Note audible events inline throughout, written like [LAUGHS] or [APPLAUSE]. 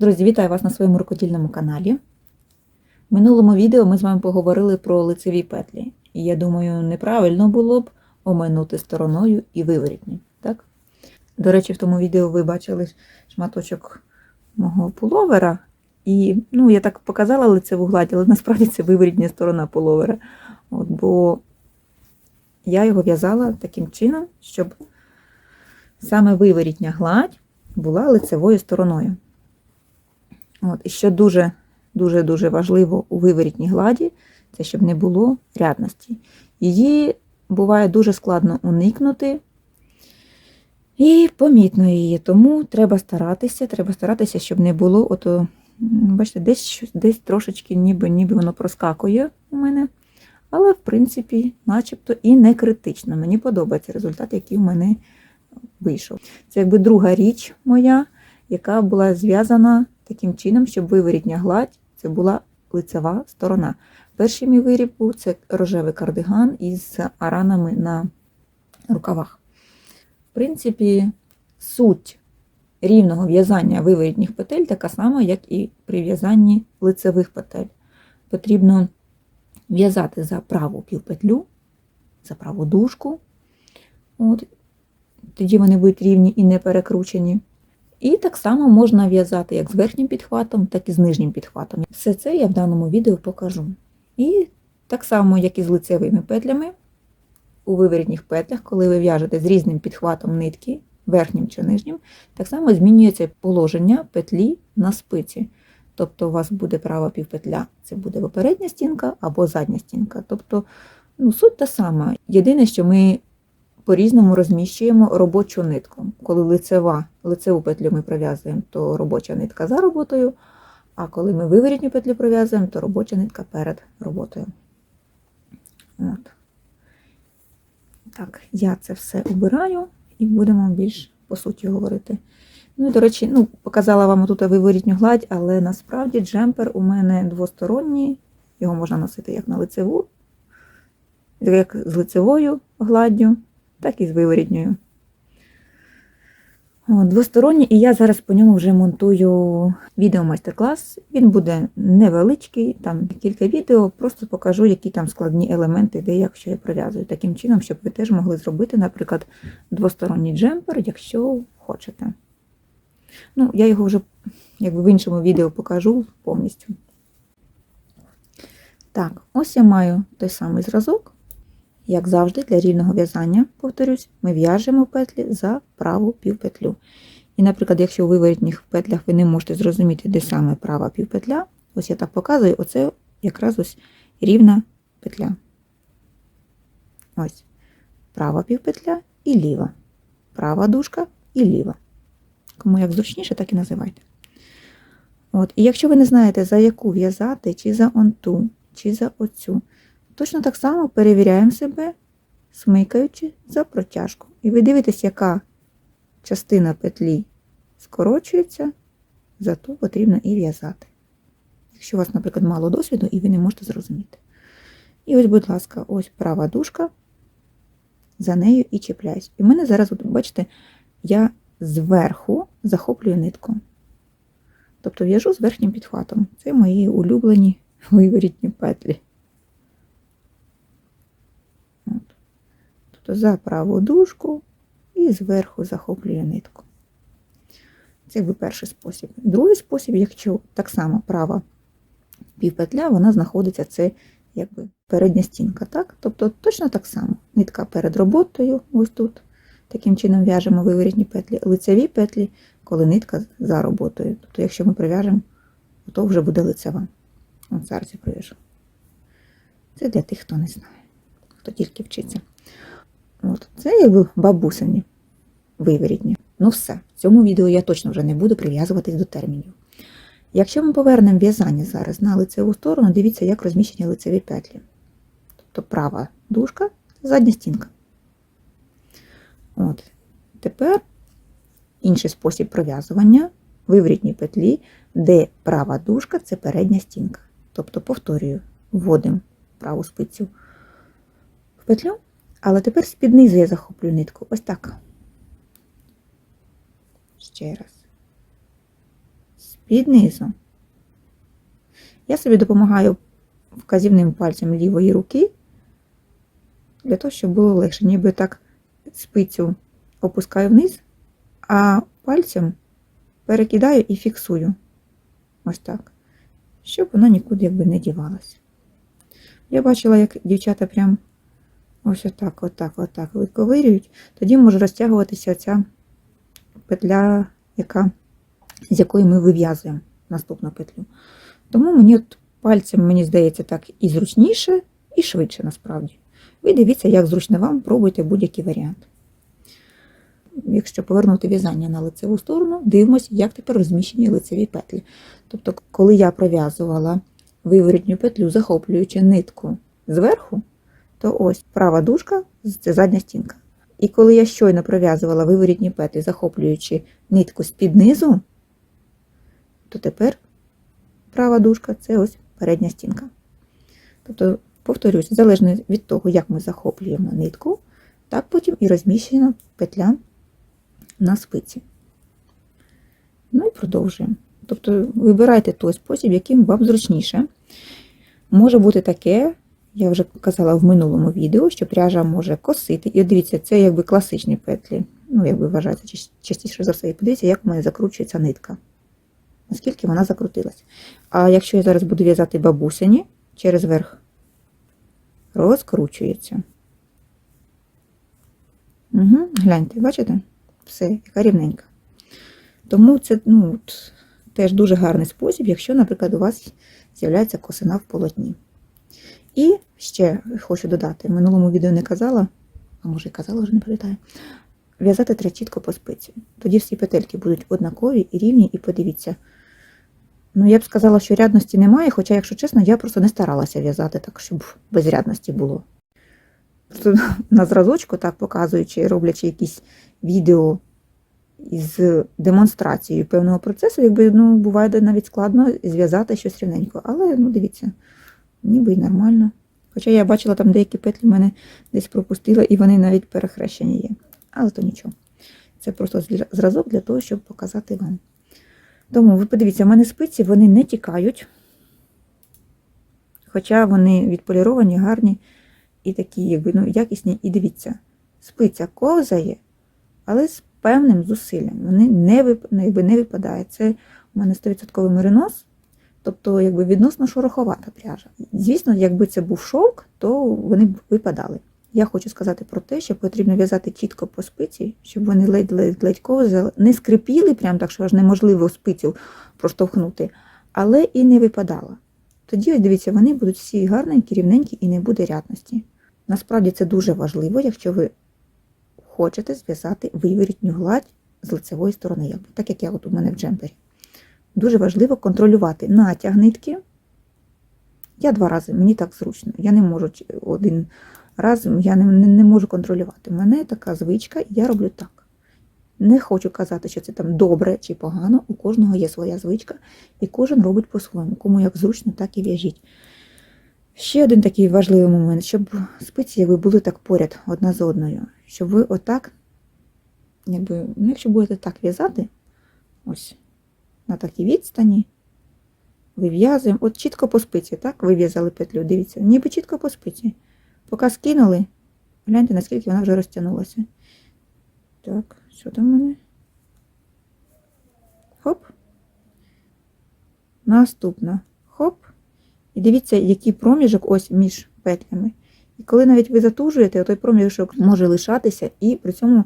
Друзі, вітаю вас на своєму рукодільному каналі. В минулому відео ми з вами поговорили про лицеві петлі. І я думаю, неправильно було б оминути стороною і виворітні. Так? До речі, в тому відео ви бачили шматочок мого пуловера. І ну, я так показала лицеву гладь, але насправді це виворітня сторона пуловера. От, бо я його в'язала таким чином, щоб саме виворітня гладь була лицевою стороною. От, І що дуже дуже дуже важливо у виворітній гладі, це щоб не було рядності. Її буває дуже складно уникнути. І помітно її, тому треба старатися, треба старатися, щоб не було, ото, бачите, десь десь трошечки ніби, ніби воно проскакує у мене. Але, в принципі, начебто і не критично. Мені подобається результат, який у мене вийшов. Це якби друга річ моя, яка була зв'язана таким чином, щоб виворітня гладь це була лицева сторона. Перший мій виріб був це рожевий кардиган із аранами на рукавах. В принципі, суть рівного в'язання виворітніх петель така сама, як і при в'язанні лицевих петель. Потрібно в'язати за праву півпетлю, за праву дужку. От. Тоді вони будуть рівні і не перекручені. І так само можна в'язати як з верхнім підхватом, так і з нижнім підхватом. Все це я в даному відео покажу. І так само, як і з лицевими петлями, у виворітніх петлях, коли ви в'яжете з різним підхватом нитки, верхнім чи нижнім, так само змінюється положення петлі на спиці. Тобто у вас буде права півпетля, це буде або передня стінка або задня стінка. Тобто ну, суть та сама. Єдине, що ми по-різному розміщуємо робочу нитку. Коли лицева, лицеву петлю ми пров'язуємо, то робоча нитка за роботою, а коли ми виворітню петлю пров'язуємо, то робоча нитка перед роботою. От. Так, я це все обираю і будемо більш по суті говорити. Ну і, до речі, ну, показала вам тут виворітню гладь, але насправді джемпер у мене двосторонній, його можна носити як на лицеву, як з лицевою гладдю, так і з виворітньою. Двосторонній, і я зараз по ньому вже монтую відео-майстер-клас. Він буде невеличкий, там кілька відео, просто покажу, які там складні елементи, де як що я пров'язую. Таким чином, щоб ви теж могли зробити, наприклад, двосторонній джемпер, якщо хочете. Ну, я його вже якби в іншому відео покажу повністю. Так, ось я маю той самий зразок. Як завжди, для рівного в'язання, повторюсь, ми в'яжемо петлі за праву півпетлю. І, наприклад, якщо у виворітніх петлях ви не можете зрозуміти, де саме права півпетля, ось я так показую, оце якраз ось рівна петля. Ось права півпетля і ліва. Права дужка і ліва. Кому як зручніше, так і називайте. От. І якщо ви не знаєте, за яку в'язати, чи за онту, чи за оцю, точно так само перевіряємо себе, смикаючи за протяжку. І ви дивитесь, яка частина петлі скорочується, за ту потрібно і в'язати. Якщо у вас, наприклад, мало досвіду і ви не можете зрозуміти. І ось, будь ласка, ось права дужка, за нею і чіпляюсь. І в мене зараз, от, бачите, я зверху захоплюю нитку. Тобто в'яжу з верхнім підхватом. Це мої улюблені [LAUGHS] виворітні петлі. От. Тобто за праву дужку і зверху захоплюю нитку. Це якби перший спосіб. Другий спосіб, якщо так само права півпетля, вона знаходиться це якби передня стінка. так? Тобто точно так само. Нитка перед роботою, ось тут. Таким чином в'яжемо виворітні петлі, лицеві петлі, коли нитка за роботою. Тобто, якщо ми прив'яжемо, то вже буде лицева. Зараз я прив'яжу. Це для тих, хто не знає, хто тільки вчиться. От. Це якби бабусині виворітні. Ну все, в цьому відео я точно вже не буду прив'язуватись до термінів. Якщо ми повернемо в'язання зараз на лицеву сторону, дивіться, як розміщені лицеві петлі. Тобто права дужка, задня стінка. От. Тепер інший спосіб пров'язування виворітні петлі, де права дужка це передня стінка. Тобто, повторюю, вводимо праву спицю в петлю, але тепер з-під низу я захоплюю нитку. Ось так. Ще раз. під низу. Я собі допомагаю вказівним пальцем лівої руки, для того, щоб було легше. Ніби так спицю опускаю вниз, а пальцем перекидаю і фіксую. Ось так. Щоб воно нікуди якби не дівалося. Я бачила, як дівчата прям ось отак, отак, отак виковирюють. Тоді може розтягуватися ця петля, яка, з якої ми вив'язуємо наступну петлю. Тому мені от пальцем, мені здається, так і зручніше, і швидше насправді. Ви дивіться, як зручно вам, пробуйте будь-який варіант. Якщо повернути в'язання на лицеву сторону, дивимося, як тепер розміщені лицеві петлі. Тобто, коли я пров'язувала виворітню петлю, захоплюючи нитку зверху, то ось права дужка це задня стінка. І коли я щойно пров'язувала виворітні петлі, захоплюючи нитку з-під низу, то тепер права дужка це ось передня стінка. Тобто, повторюсь, залежно від того, як ми захоплюємо нитку, так потім і розміщена петля на спиці. Ну і продовжуємо. Тобто вибирайте той спосіб, яким вам зручніше. Може бути таке, я вже казала в минулому відео, що пряжа може косити. І дивіться, це якби класичні петлі. Ну, якби вважається част- частіше за все. І подивіться, як у мене закручується нитка. Наскільки вона закрутилась. А якщо я зараз буду в'язати бабусині через верх, розкручується. Угу, гляньте, бачите? Все, яка рівненька. Тому це ну, теж дуже гарний спосіб, якщо, наприклад, у вас з'являється косина в полотні. І ще хочу додати, минулому відео не казала, а може і казала, вже не пам'ятаю. В'язати треба чітко по спиці. Тоді всі петельки будуть однакові і рівні, і подивіться. Ну, я б сказала, що рядності немає, хоча, якщо чесно, я просто не старалася в'язати так, щоб без рядності було. Просто на зразочку, так показуючи, роблячи якісь відео із демонстрацією певного процесу, якби ну, буває навіть складно зв'язати щось рівненько. Але ну, дивіться, ніби й нормально. Хоча я бачила, там деякі петлі в мене десь пропустила, і вони навіть перехрещені є. Але то нічого. Це просто зразок для того, щоб показати вам. Тому ви подивіться, в мене спиці вони не тікають, хоча вони відполіровані, гарні і такі, якби ну, якісні. І дивіться, спиця ковзає, але з певним зусиллям. Вони не, вип... ну, не випадає. Це у мене 100% меринос, тобто якби відносно шороховата пряжа. Звісно, якби це був шовк, то вони б випадали. Я хочу сказати про те, що потрібно в'язати чітко по спиці, щоб вони ледь-ледь ковзали, не скрипіли, прям так, що аж неможливо спицю проштовхнути, але і не випадала. Тоді, ось дивіться, вони будуть всі гарненькі, рівненькі і не буде рядності. Насправді це дуже важливо, якщо ви хочете зв'язати виворітню гладь з лицевої сторони, так як я от у мене в джемпері. Дуже важливо контролювати натяг нитки. Я два рази, мені так зручно. Я не можу один раз, я не, не, можу контролювати. У мене така звичка, і я роблю так. Не хочу казати, що це там добре чи погано. У кожного є своя звичка, і кожен робить по-своєму. Кому як зручно, так і в'яжіть. Ще один такий важливий момент, щоб спиці якби були так поряд одна з одною. Щоб ви отак, якби, ну, якщо будете так в'язати, ось на такій відстані, вив'язуємо, от чітко по спиці, так, вив'язали петлю, дивіться, ніби чітко по спиці. Поки скинули, гляньте, наскільки вона вже розтягнулася. Так, що там у мене? Хоп. Наступна. Хоп. І дивіться, який проміжок ось між петлями. І коли навіть ви затужуєте, той проміжок може лишатися і при цьому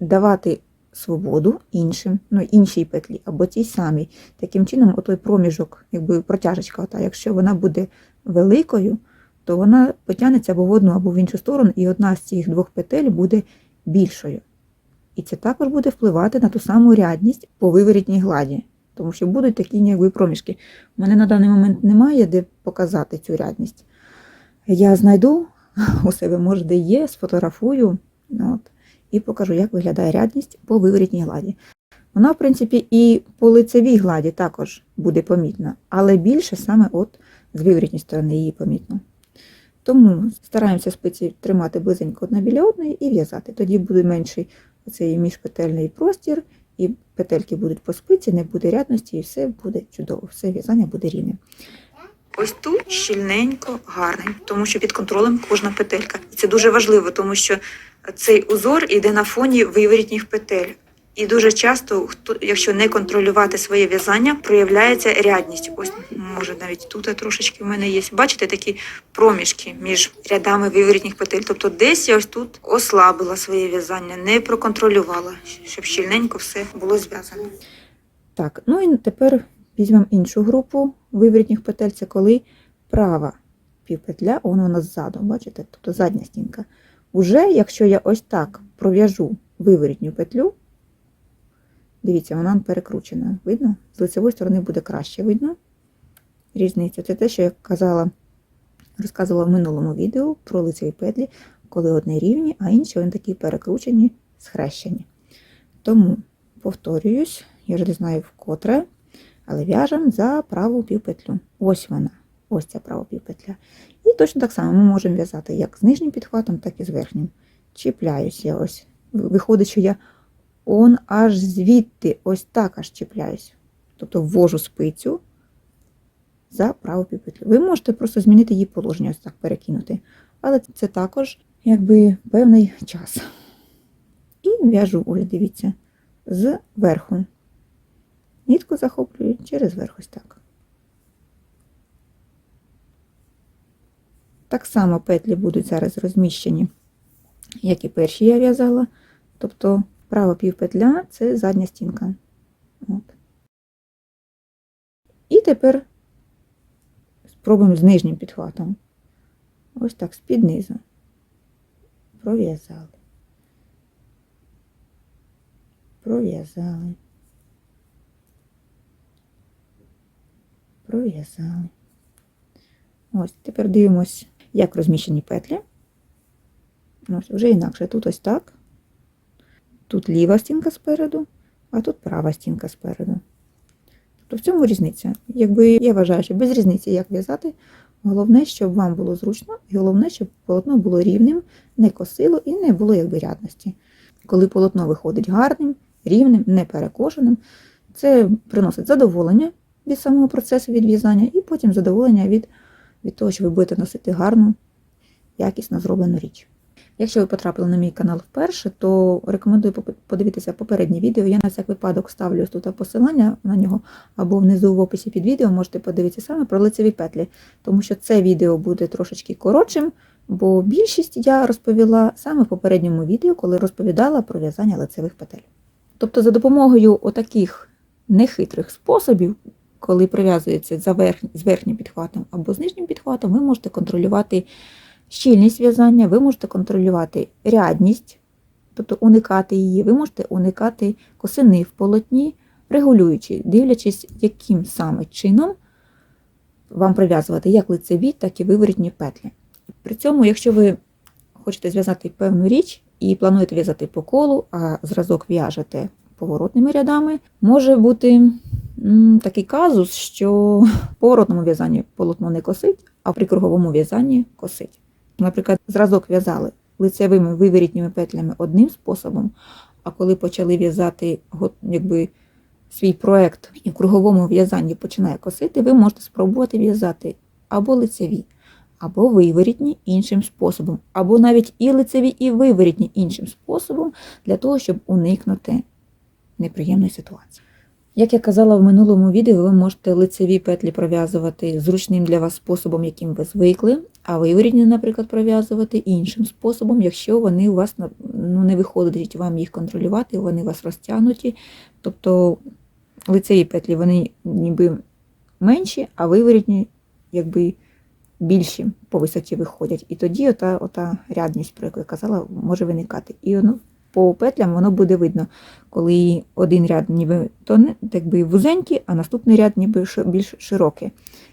давати свободу іншим, ну, іншій петлі або тій самій. Таким чином, отой проміжок, якби протяжечка, ота, якщо вона буде великою, то вона потягнеться або в одну, або в іншу сторону, і одна з цих двох петель буде більшою. І це також буде впливати на ту саму рядність по виворітній гладі, тому що будуть такі якби проміжки. У мене на даний момент немає де показати цю рядність. Я знайду [LAUGHS] у себе, може, де є, сфотографую от, і покажу, як виглядає рядність по виворітній гладі. Вона, в принципі, і по лицевій гладі також буде помітна, але більше саме от з виворітньої сторони її помітно. Тому стараємося спиці тримати близенько одна біля одної і в'язати. Тоді буде менший оцей міжпетельний простір, і петельки будуть по спиці, не буде рядності, і все буде чудово, все в'язання буде рівним. Ось тут щільненько, гарненько, тому що під контролем кожна петелька. І це дуже важливо, тому що цей узор іде на фоні виворітніх петель. І дуже часто, якщо не контролювати своє в'язання, проявляється рядність. Ось може навіть тут трошечки в мене є. Бачите такі проміжки між рядами виворітніх петель. Тобто десь я ось тут ослабила своє в'язання, не проконтролювала, щоб щільненько все було зв'язано. Так, ну і тепер візьмемо іншу групу виворітніх петель. Це коли права півпетля, вона у нас ззаду, бачите, тобто задня стінка. Уже якщо я ось так пров'яжу виворітню петлю, дивіться, вона перекручена. Видно? З лицевої сторони буде краще видно. Різниця. Це те, що я казала, розказувала в минулому відео про лицеві петлі, коли одні рівні, а інші вони такі перекручені, схрещені. Тому повторююсь, я вже не знаю вкотре, але в'яжемо за праву півпетлю. Ось вона, ось ця права півпетля. І точно так само ми можемо в'язати як з нижнім підхватом, так і з верхнім. Чіпляюсь я ось. Виходить, що я он аж звідти, ось так аж чіпляюсь. Тобто ввожу спицю за праву півпетлю. Ви можете просто змінити її положення, ось так перекинути. Але це також якби певний час. І в'яжу, ось дивіться, з верху. Нітку захоплюю через верх ось так. Так само петлі будуть зараз розміщені, як і перші я в'язала. Тобто права півпетля це задня стінка. От. І тепер спробуємо з нижнім підхватом. Ось так, з-під низу. Пров'язали. Пров'язали. Пров'язали. Ось, тепер дивимось, як розміщені петлі. Ось, вже інакше. Тут ось так. Тут ліва стінка спереду, а тут права стінка спереду. Тобто в цьому різниця. Якби я вважаю, що без різниці, як в'язати, головне, щоб вам було зручно, і головне, щоб полотно було рівним, не косило і не було якби рядності. Коли полотно виходить гарним, рівним, не перекошеним, це приносить задоволення від самого процесу від в'язання, і потім задоволення від, від того, що ви будете носити гарну, якісно зроблену річ. Якщо ви потрапили на мій канал вперше, то рекомендую подивитися попереднє відео. Я на всяк випадок ставлю тут посилання на нього, або внизу в описі під відео можете подивитися саме про лицеві петлі, тому що це відео буде трошечки коротшим, бо більшість я розповіла саме в попередньому відео, коли розповідала про в'язання лицевих петель. Тобто, за допомогою отаких нехитрих способів, коли прив'язується за верх... з верхнім підхватом або з нижнім підхватом, ви можете контролювати щільність в'язання, ви можете контролювати рядність, тобто уникати її, ви можете уникати косини в полотні, регулюючи, дивлячись, яким саме чином вам прив'язувати як лицеві, так і виворітні петлі. При цьому, якщо ви хочете зв'язати певну річ і плануєте в'язати по колу, а зразок в'яжете поворотними рядами, може бути такий казус, що [LAUGHS] в поворотному в'язанні полотно не косить, а при круговому в'язанні косить. Наприклад, зразок в'язали лицевими виворітніми петлями одним способом, а коли почали в'язати якби, свій проект і в круговому в'язанні починає косити, ви можете спробувати в'язати або лицеві, або виворітні іншим способом, або навіть і лицеві, і виворітні іншим способом, для того, щоб уникнути неприємної ситуації. Як я казала в минулому відео, ви можете лицеві петлі пров'язувати зручним для вас способом, яким ви звикли, а виворітні, наприклад, пров'язувати іншим способом, якщо вони у вас ну, не виходить вам їх контролювати, вони у вас розтягнуті. Тобто лицеві петлі вони ніби менші, а виворітні якби більші по висоті виходять. І тоді ота, ота рядність, про яку я казала, може виникати. І воно по петлям воно буде видно, коли один ряд ніби тоне, так би вузенький, а наступний ряд ніби більш широкий.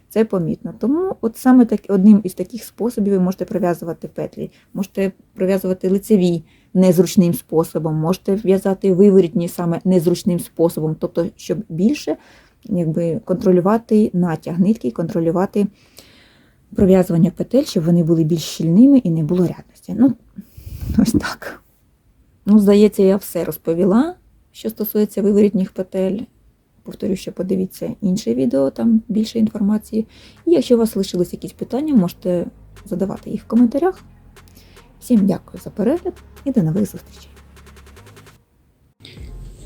Це помітно. Тому от саме так, одним із таких способів ви можете прив'язувати петлі, можете прив'язувати лицеві незручним способом, можете в'язати виворітні саме незручним способом, тобто, щоб більше якби, контролювати натяг нитки, контролювати пров'язування петель, щоб вони були більш щільними і не було рядності. Ну, ось так. Ну, здається, я все розповіла, що стосується виворітніх петель. Повторю, що подивіться інше відео, там більше інформації. І якщо у вас лишились якісь питання, можете задавати їх в коментарях. Всім дякую за перегляд і до нових зустрічей.